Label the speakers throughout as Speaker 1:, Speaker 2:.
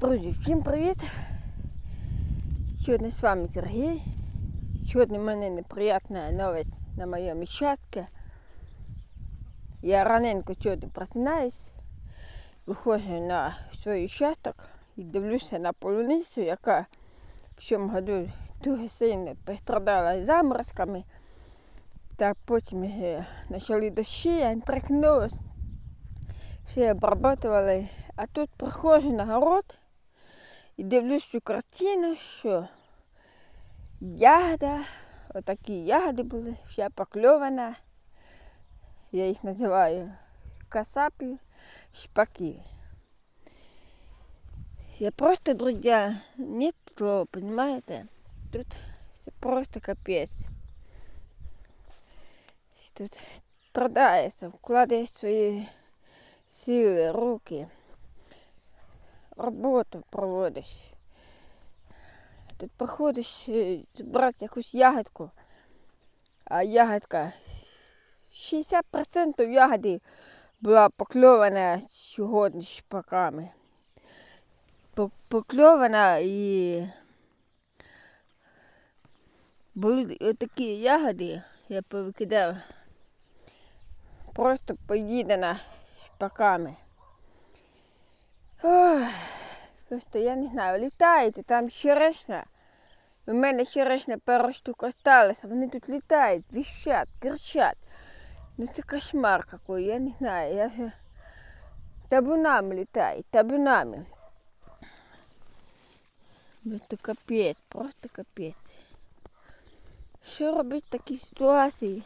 Speaker 1: Друзі, всім привіт! Сьогодні з вами Сергій. Сьогодні в мене неприятна новость на моєму участку. Я раненько сьогодні просинаюсь, виходжу на свій участок і дивлюся на полуницю, яка в цьому году дуже сильно пострадала заморозками. Та потім почали дощі, я трикнулась, все обрабатували. А тут приходжу на город і дивлюсь цю картину, що ягода, отакі ягоди були, вся покльована. Я їх називаю касапі, шпаки. Я просто, друзья, нет слова, понимаете? Тут все просто капець. Тут страдається, вкладає свої сили, руки роботу проводиш. Тут приходиш е, брати якусь ягодку, а ягодка 60% ягоди була покльована сьогодні шпаками. Покльована і були такі ягоди, я повикидав, просто поїдена шпаками. Ох, просто я не знаю, літають, там черешня. У мене черешня пару штук осталось, а вони тут літають, віщать, кричать. Ну це кошмар какой, я не знаю, я вже табунами літають, табунами. Просто капець, просто капець. Що робити в такій ситуації?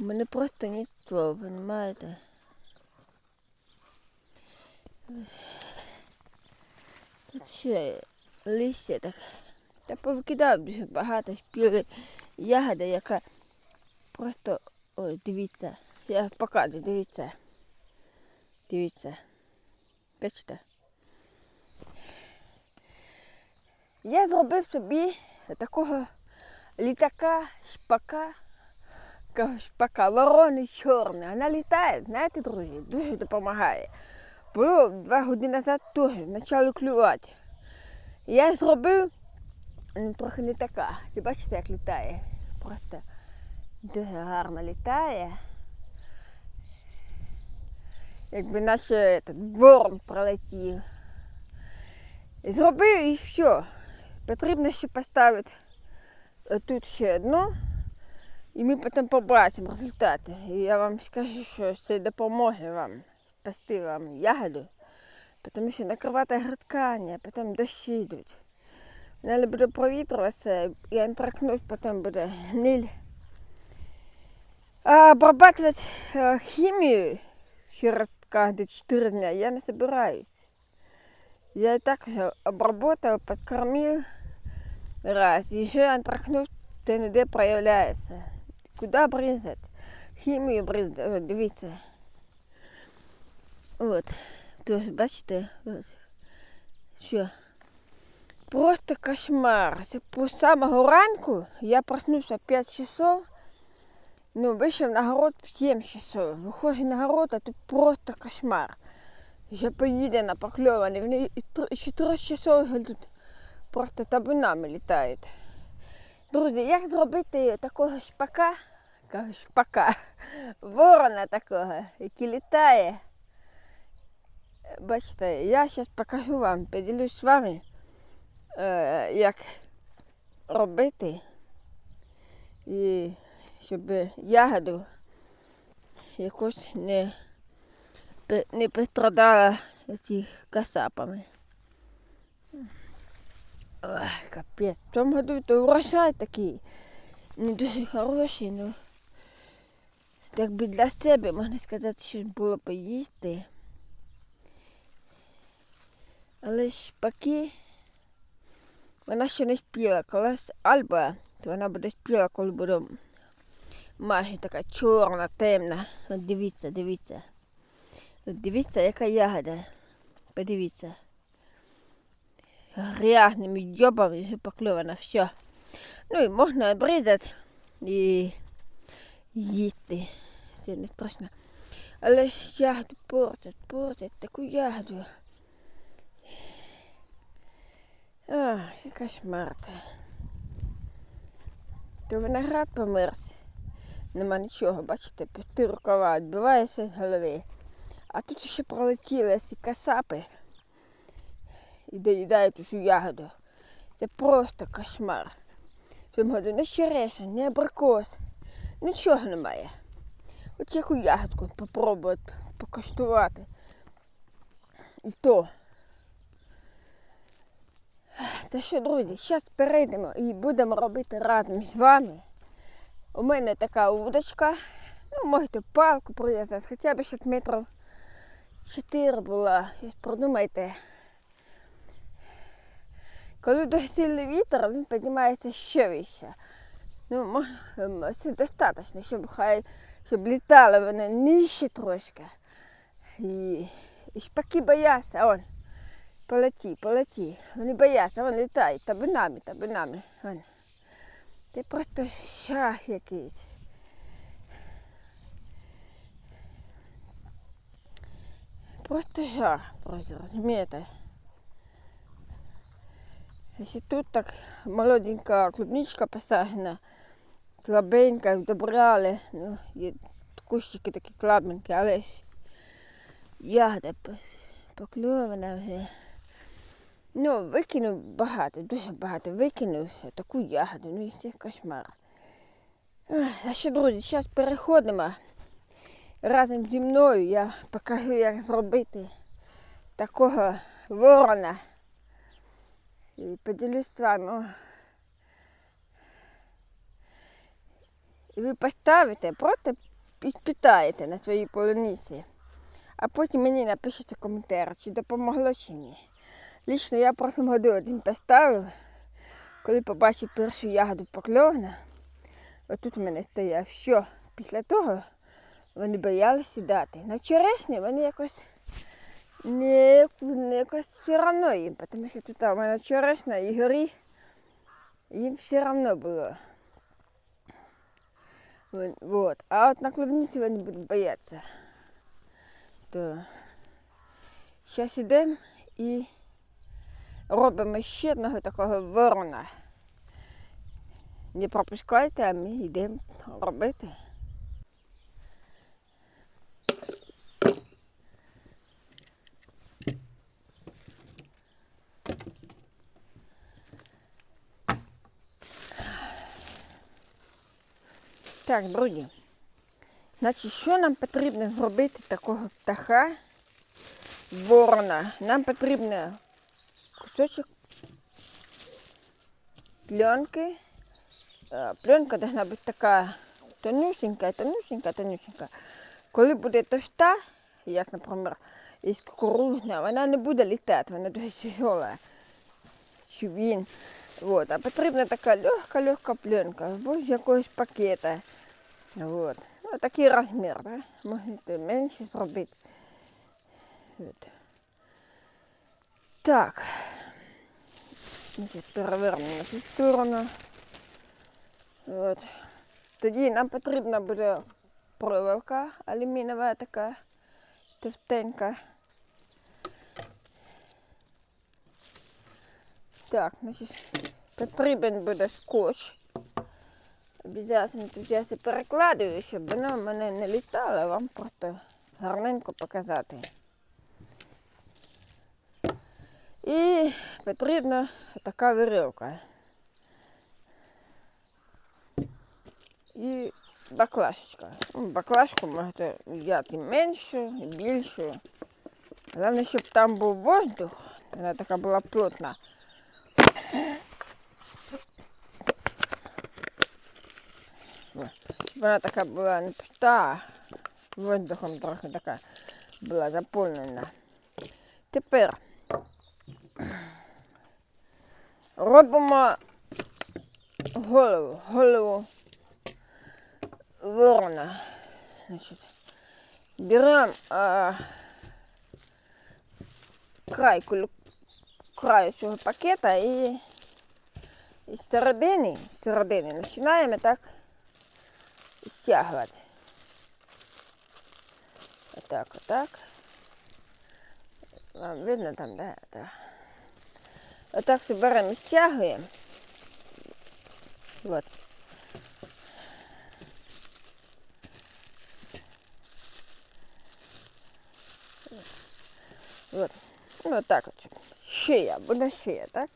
Speaker 1: У мене просто нет слов, понимаєте? Тут ще листя так. Та повикидав дуже багато шпіли ягода, яка просто. Ой, дивіться. Я покажу, дивіться. Дивіться. Бачите? Я зробив собі такого літака, шпака. Шпака, ворони чорний. Вона літає, знаєте, друзі, дуже допомагає. Було два години назад теж почали клювати. Я зробив ну, трохи не така. Ви бачите, як літає. Просто дуже гарно літає. Якби наш этот, ворон пролетів. Зробив і все. Потрібно ще поставити тут ще одну. І ми потім побачимо результати. І я вам скажу, що це допоможе вам спасти вам ягоду, тому що накривати гридкання, потім дощі йдуть. Вона буде провітрюватися і антракнуть, потім буде гниль. А обрабатывать э, химию через каждые 4 дня я не собираюсь. Я и так уже обработал, подкормил раз. Еще антракнут ТНД проявляется. Куда брызгать? Химію брызгать, От, дивіться. От. То, бачите, от. Що? Просто кошмар. Це по самого ранку я проснувся 5 часов. Ну, вийшов на город в 7 часов. Виходжу на город, а тут просто кошмар. Вже поїдена, покльований. Вони і тр- і 4 часов тут просто табунами літають. Друзі, як зробити такого шпака, шпака, ворона такого, який літає. Бачите, я зараз покажу вам, поділюсь з вами, е, як робити, і щоб ягоду якось не, не пострадала ці касапами. Ой, капець. В цьому году то врожай такий не дуже хороший, ну так би для себе можна сказати, що було поїсти. Але шпаки вона ще не спіла. Колись альба, то вона буде спіла, коли буде майже така чорна, темна. От дивіться, дивіться. От дивіться, яка ягода. Подивіться. Грязними дзьобами вже покльована, все. Ну і можна відрізати і їсти. Це не страшно. Але ж ягоду портять, портять таку ягоду. Ах, яка шмарта. То виноград померз. Нема нічого, бачите, пусті рукава, відбиває все з голови. А тут ще пролетіли ці касапи і доїдають усю ягоду. Це просто кошмар. В цьому году не черешня, не абрикос, нічого немає. От яку ягодку попробувати покуштувати. І то. Та що, друзі, зараз перейдемо і будемо робити разом з вами. У мене така удочка. Ну, можете палку прив'язати, хоча б щоб метрів 4 була. Продумайте. Коли дуже сильний вітер, він піднімається ще вище. Ну, це достатньо, щоб хай щоб літали вони нижче трошки. І, і шпаки бояться, он. Полеті, полеті. Вони бояться, вони літають табунами, табунами. Вон. Це просто шах якийсь. Просто жах, друзі, розумієте? Якщо тут так молоденька клубничка посажена, слабенька, вдобрали, ну, є кущики такі слабенькі, але ягода покльована вже. Ну, викинув багато, дуже багато викинув таку ягоду, ну і це кошмар. Ах, А що, друзі, зараз переходимо. Разом зі мною я покажу, як зробити такого ворона. І поділюсь з вами. І ви поставите, просто підпитаєте на своїй полуниці. А потім мені напишіть у коментар, чи допомогло чи ні. Лично я в прошлому году один поставив, коли побачив першу ягоду покльовну. Отут у мене стояв. Що? Після того вони боялися сідати. На черешні вони якось не, не якось все одно їм, тому що тут у мене черешня і горі, їм все одно було. Вот. А от на клубниці вони будуть боятися. То зараз йдемо і робимо ще одного такого ворона. Не пропускайте, а ми йдемо робити. Так, друзі. Значить, що нам потрібно зробити такого птаха ворона? Нам потрібно кусочок пленки. Е, Пленка должна бути така тонюсенька, тонюсенька, тонюсенька. Коли буде товста, як, наприклад, із кукурузна, вона не буде літати, вона дуже тяжела. Щоб він. Вот. А потрібна така легка, легка пленка, або з якогось пакета. Вот. Ну, такий розмір, да? можете менше зробити. Так. Значить, перевернемо на цю сторону. От. Тоді нам потрібна буде проволока алюмінієва така товстенька. Так, значить, потрібен буде скотч. Обязательно тут я все перекладую, щоб воно в мене не літало, вам просто гарненько показати. І потрібна така вирівка. І баклажечка. Ну, Баклажку можете взяти меншу, більшу. Головне, щоб там був воздух, вона така була плотна. Вона така була не пуста, воздухом трохи така була заповнена. Тепер робимо голову, голову ворона. Беремо край, край цього пакета і із середини, з середини починаємо так стягувати. Отак, отак. Вам видно там, да? да. Отак все беремо і стягуємо. От. От. Ну, так от. Шия, буде шия, так?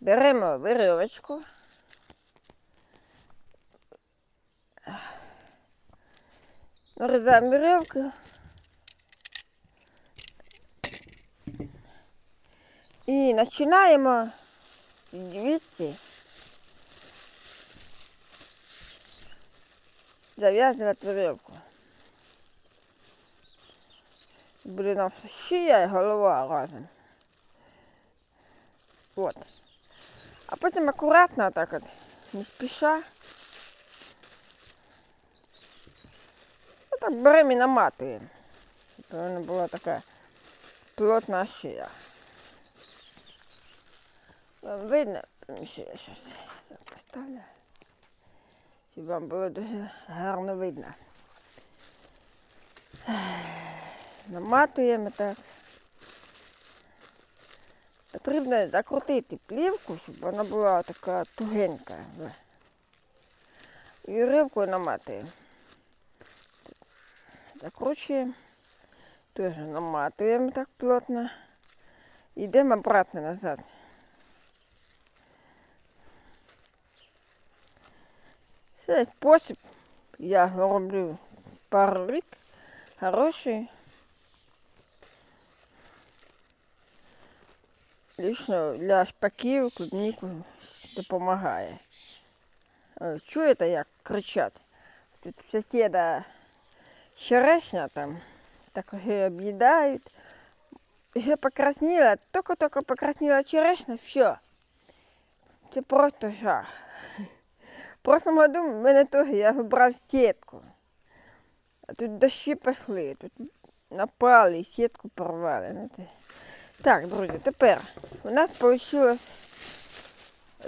Speaker 1: Беремо вирівочку. Нарізаємо вірьовку. І починаємо звідси зав'язувати вірьовку. Буде нам шия і голова разом. От. А потім акуратно так от, не спіша. Отак беремо і наматуємо. Щоб вона була така плотна шия. Вам видно? Ще я щось так поставлю. Щоб вам було дуже гарно видно. Наматуємо так. Потрібно закрутити плівку, щоб вона була така тугенька. І рибку наматуємо. Закручуємо. Теж наматуємо так плотно. Йдемо обратно назад. Цей спосіб я роблю пару рік. Хороший. Лично для шпаків клубніку допомагає. Е, Чуєте, як кричать? Тут в сусіда черешня там, так вже об'їдають. Вже покрасніла, тільки-тільки покрасніла черешня, все. Це просто жах. В прошлом году в мене теж я вибрав сітку. А тут дощі пішли, тут напали і сітку порвали. Ну. Так, друзі, тепер у нас вийшло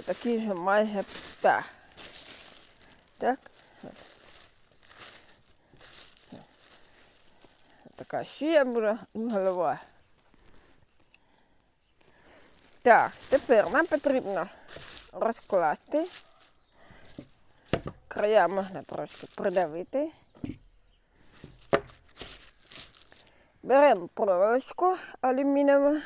Speaker 1: такий же майже птах. Так. Така шия і голова. Так, тепер нам потрібно розкласти. Края можна трошки придавити. Беремо проволочку алюмінієву.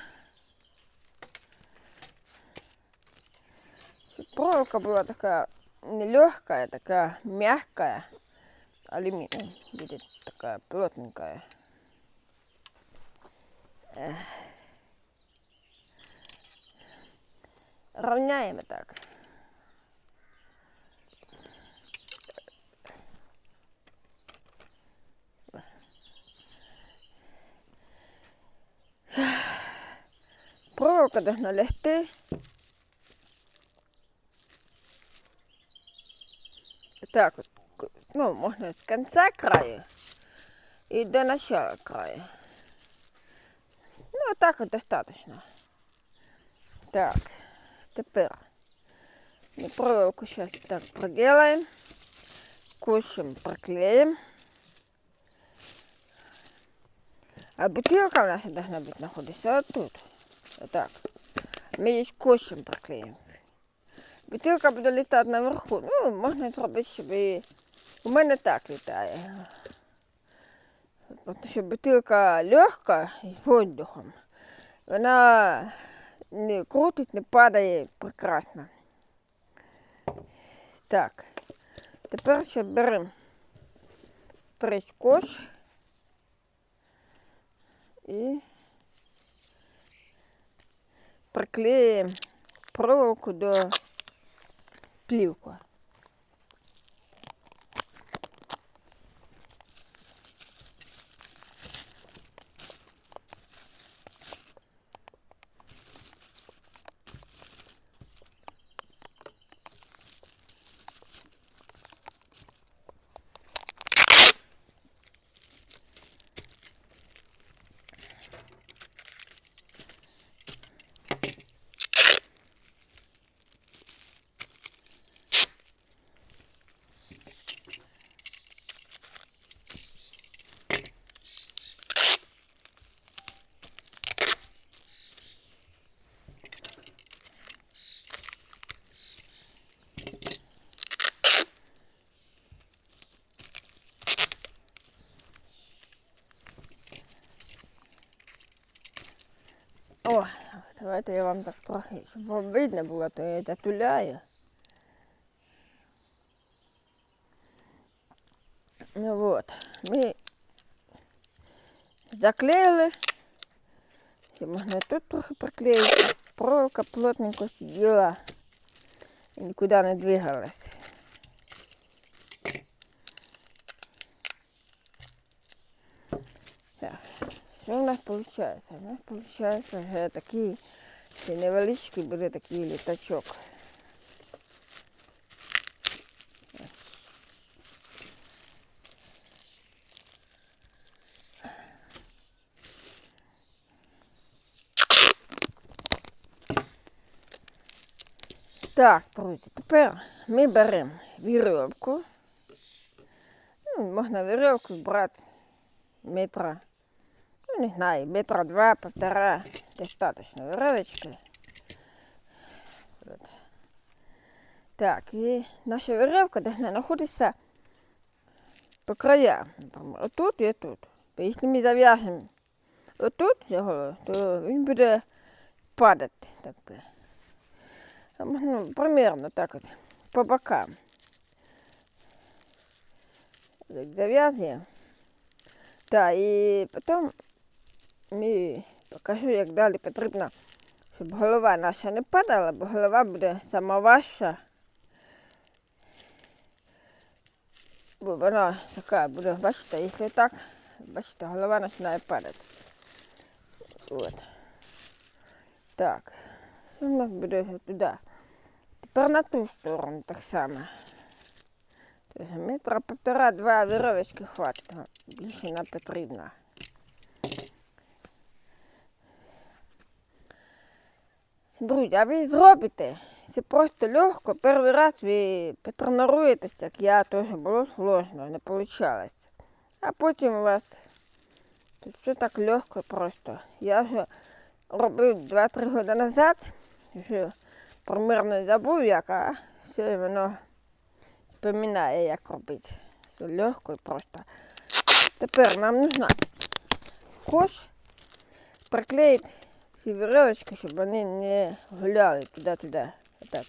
Speaker 1: Щоб проволока була така не легкая, а така мягкая. Алюминием будет такая плотненькая. Эх. Равняем так. Проволока должна лягти. Так ну, можна з кінця краю і до начала краю. Ну, так от достаточно. Так, тепер ми проволоку сейчас так проделаем. Скотчем проклеим. А бутылка у нас должна быть находиться вот тут. Вот так. Мы її скотчем проклеим. Бутилка буде літати наверху. Ну, можна зробити, щоб і у мене так літає. Тому що бутилка легка і воздухом. Вона не крутить, не падає прекрасно. Так. Тепер ще беремо три скотч і приклеїмо проволоку до плівку. Давайте я вам так трохи, щоб вам видно було, то я дотуляю. Ну от, ми заклеїли. Ще можна тут трохи приклеїти. Проволока плотненько сиділа і нікуди не двигалась. Так, що в нас виходить? У нас виходить вже такий ще невеличкий буде такий літачок. Так, друзі, тепер ми беремо вірьовку. Ну, можна вірьовку брати метра, ну не знаю, метра два, полтора, достаточно вірьовочки. От. Так, і наша вірьовка должна знаходитися по краям. Наприклад, Отут і тут. Бо якщо ми зав'яжемо отут його, то він буде падати. Так. Ну, примерно так вот, по бокам. Так, зав'язуємо. Так, і потім ми покажу, як далі потрібно, щоб голова наша не падала, бо голова буде сама важча. Бо вона така буде, бачите, якщо так, бачите, голова починає падати. От. Так. Що в нас буде туди? Тепер на ту сторону так само. Тобто метра півтора-два віровочки хватить. Більше не потрібно. Друзі, а ви зробите. Це просто легко. Перший раз ви потренуєтеся, як я теж було сложно, не вийшло. А потім у вас все так легко просто. Я вже робив 2-3 роки назад. Вже примерно забув як, а все воно пам'ятає, як робити. Все легко і просто. Тепер нам нужно кош приклеїти ці вірьовочки, щоб вони не гуляли туди-туди. Отак.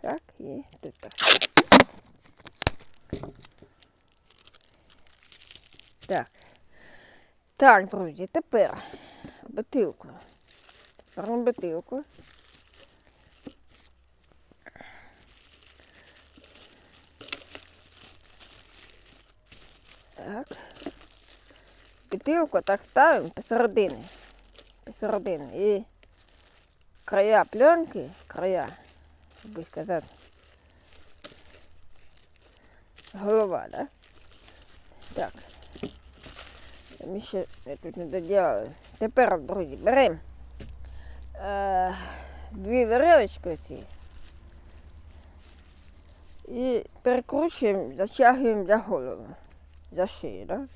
Speaker 1: Так, і тут так. Так. Так, друзі, тепер бутилку. Беремо бутилку. Так. Бутилку так ставимо посередині. Посередині. І края пленки, края, як би сказати. Голова, да? Так. Ми ще я тут не доділали. Тепер, друзі, беремо е, дві вірьовочки оці і перекручуємо, затягуємо за голову, за шию, да?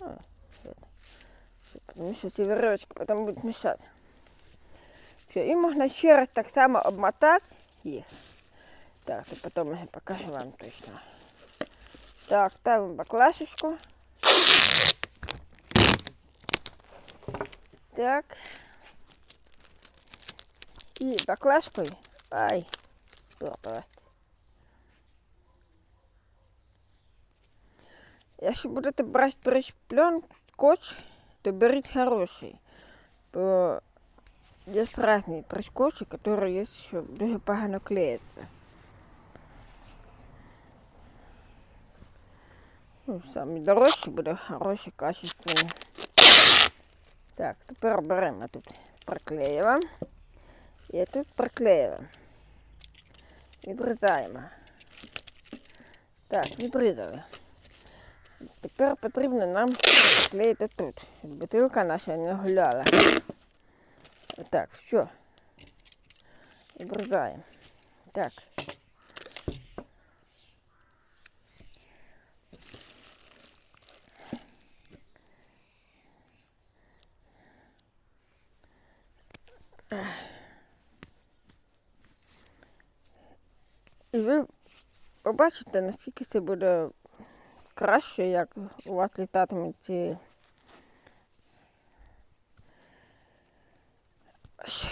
Speaker 1: О, от. Все, Тому що ці вірьовочки потім будуть мішати. Все, і можна ще раз так само обмотати їх. Так, то потім я покажу вам точно. Так, ставимо баклашечку. Так. І баклажкою. Ай, попалась. Якщо будете брати плен, скотч, то беріть хороший. Бо є різні трич-скотчі, які є, що дуже погано клеяться. Ну, самі дорожчі буде хороші, качественні. Так, тепер беремо тут приклеюємо. І тут приклеюємо. Відрізаємо. Так, відрізали. Тепер потрібно нам приклеїти тут, щоб бутилка наша не гуляла. Так, все. Відрізаємо. Так. І ви побачите, наскільки це буде краще, як у вас літатимуть ці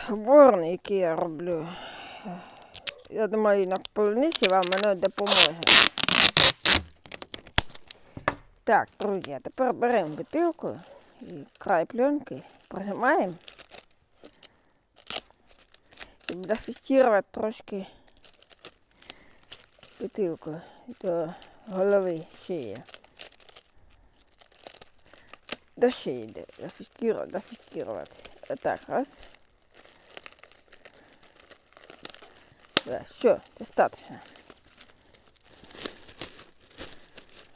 Speaker 1: борни, які я роблю. Я думаю, на полуниці вам воно допоможе. Так, друзі, тепер беремо бутилку і край пленки прижимаємо. Щоб зафіксувати трошки бутилку до голови шиї. До шиї де зафіксувати, зафіксувати. Отак, раз. Да, все, достаточно.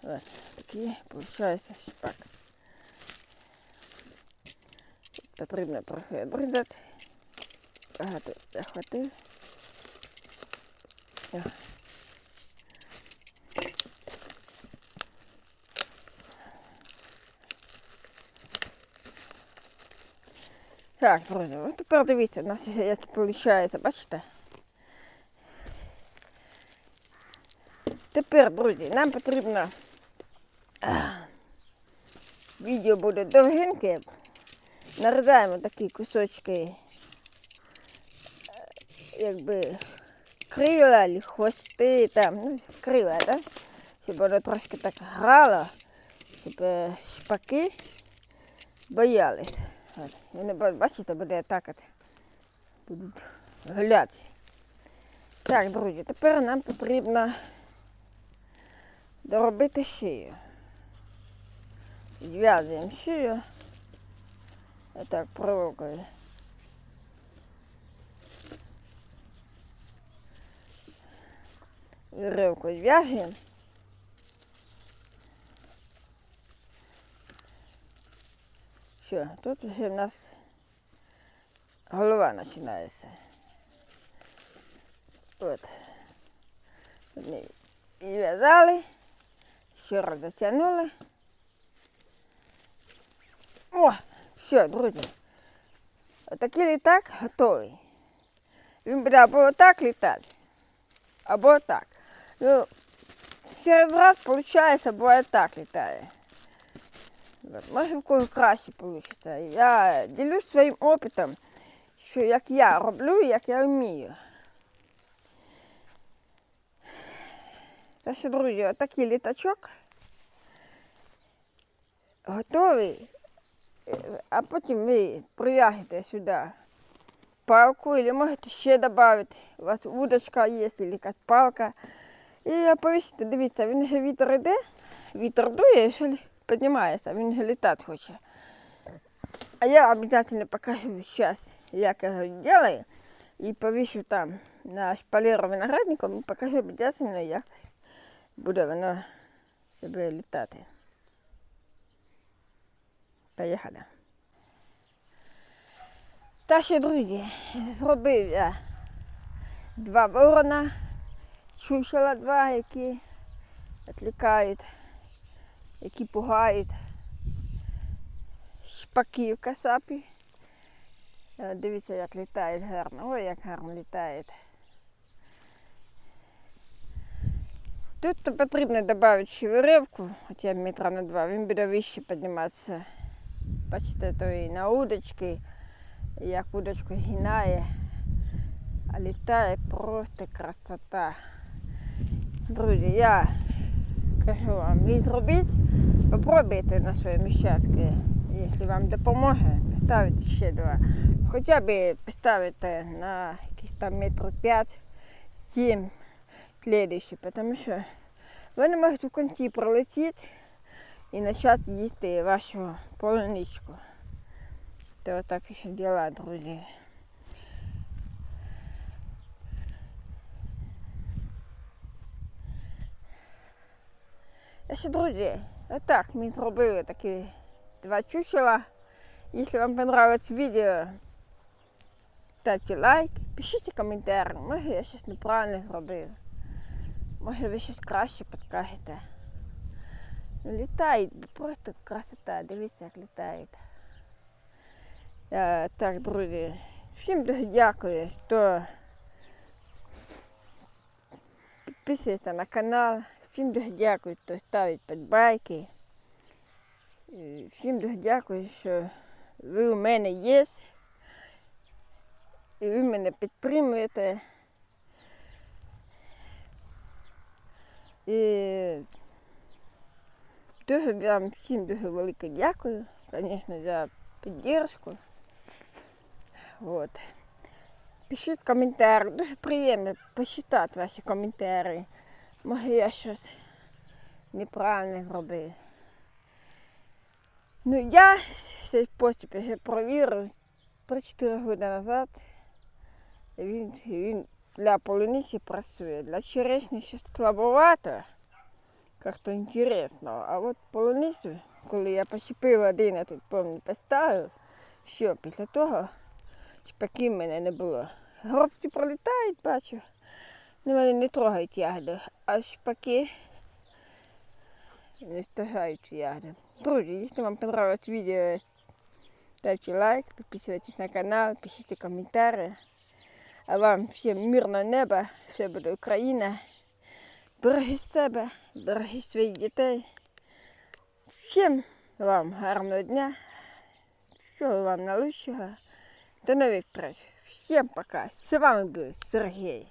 Speaker 1: Вот такие получается шпак. Потрібно трохи обрізати. Багато захватив. О. Так, друзі, ось тепер дивіться, у нас як виходить, бачите? Тепер, друзі, нам потрібно відео буде довгеньке. Нарізаємо такі кусочки, е, якби крила, хвости, там, ну, крила, да? щоб воно трошки так грало, щоб е, шпаки боялись. Вони, ба- бачите, буде так будуть гуляти. Так, друзі, тепер нам потрібно доробити шию. Зв'язуємо шию. Отак проволокою. Віревку зв'яжемо. Все, тут вже в нас голова починається. От. Ми зв'язали, ще раз затягнули. О, все, друзі. Отакий літак готовий. Він буде або отак літати, або так. Ну, через раз, виходить, або так літає. Може в кого краще вийде. Я ділюсь своїм опитом, що як я роблю, як я вмію. Так що, друзі, отакий літачок готовий. А потім ви прив'яжете сюди палку, або можете ще додати. У вас удочка є, або якась палка. І повісите, дивіться, він вже вітер йде, вітер дує, піднімається, він літати хоче. А я обов'язково покажу зараз, як я його роблю. І повішу там на шпалеру виноградником і покажу обов'язково, як буде воно себе літати. Поїхали. Та що, друзі, зробив я два ворона, чучела два, які відлікають, які пугають шпаків касапі. Е, Дивіться, як літають гарно. Ой, як гарно літають. Тут потрібно додати ще вирівку, хоча метра на два, він буде вище підніматися. Бачите, то і на удочки, як удочку гинає, а літає просто красота. Друзі, я кажу вам, ви зробіть, попробуйте на своєму участку. Якщо вам допоможе, поставити ще два. Хоча б поставити на якісь там метр п'ять, сім слідуючі, тому що вони можуть у кінці пролетіти і почати їсти вашу полуничку. То отак ще діла, друзі. Ще, друзі, отак ми зробили такі два чучела. Якщо вам понравилось відео, ставте лайк, пишіть коментар. Може я щось неправильно зробив. Може ви щось краще підкажете. Літають, просто красота, дивіться, як літають. Е, так, друзі, всім дуже дякую, що підписуєтеся на канал. Всім дуже дякую, хто ставить подбайки. Всім дуже дякую, що ви у мене є. І ви мене підтримуєте. І дуже вам всім дуже велике дякую, звісно, за підтримку. Вот. Пишіть коментарі, дуже приємно почитати ваші коментарі. Може я щось неправильно зробив. Ну я цей спосіб вже провірив 3-4 роки назад. Він, він для полуниці працює. Для черешні щось слабовато. Як-то інтересно. А от полуницю, коли я посіпив один, я тут помню, поставив, що після того шпаків мене не було. Горобці пролітають, бачу. Вони не трогають ягоди, а шпаки не стигають ягоди. Друзі, якщо вам понравилось відео, ставьте лайк, підписуйтесь на канал, пишіть коментарі. А вам всім мирного неба, все буде Україна. Бережіть себе, бережіть своїх дітей. Всім вам гарного дня. Всього вам найкращого. До нових встреч. Всім пока. З вами був Сергій.